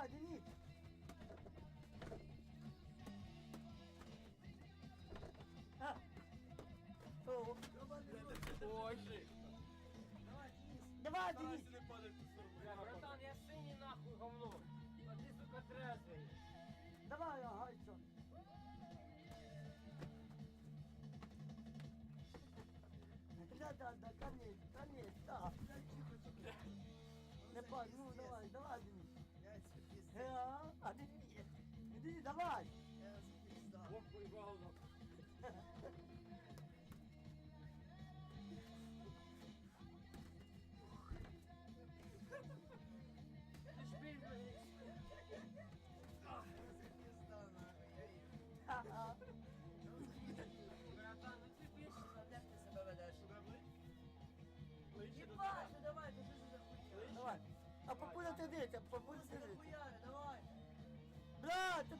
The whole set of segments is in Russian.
Давай, Денис! А! О, Боже! Давай, Денис! Давай, Денис! Старайся не падать на сурму. Бля, братан, я синий нахуй говно. А ты, сука, трезвый. Давай, ага, и чё? Да, да, да, конечно, конечно, да. Не падай, ну давай, давай, Денис. Я запіздав. Ох, говно. Ти ж біль, блядь. Запіздав, нахуй, я їм. Ага. Братан, ну ти більше. А як ти себе ведеш? Ближче до Єбать, тебе. ну давай, ти що ж за хуйня? Давай. А папуля ти дивиться, папуля Ти ти за дивиться.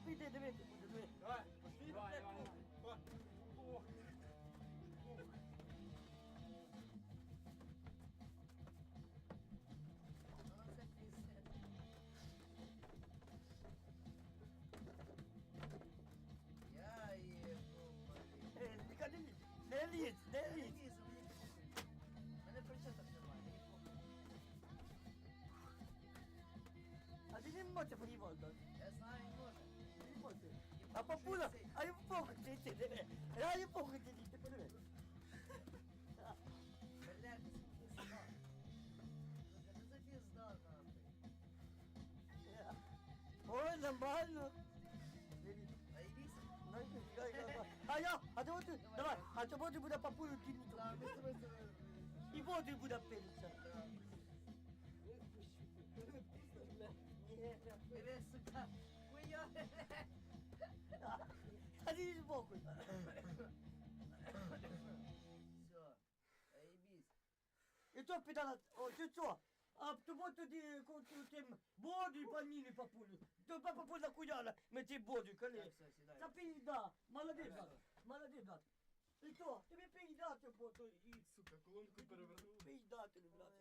хуяри, давай. Бля, ти піди, дивися, буде, диви. Давай, пошли. Давай, давай, давай. О, Ну це пізде. Я їбу, блін. Е, Не лізь, не лізь, не Не лізь. лізу, мені похуй. Мене причеток немає, мені похуй. А ти не можеш поїбати. Я знаю, не може. Не можеш. А папуля, а йому похуй сидіти, диви. Я йому похуй сидіти, подиви. Блядь, це пізда. Це за пізда, нахуй. Ой, нормально. Дивись. Наїбіся. Дай, дай, дай, дай. А я, а ти от, давай, а то води буде папулю кинути. Да, ми з тобою з тобою. І воду буде пилитися. Да. Ні, Дивись, сука. Хуя. а ти ж похуй. Все. Наїбісь. І то підала, о, ти що? А тому тоді коли тим воду і пальміни папулю. То папуля куяла, ми ті воду, Так, коли. все, сідай. Та пизда, молодий брат, молодий брат. І то, тобі пиздати, бо то і сука, колонку перевернув. пиздати, брат.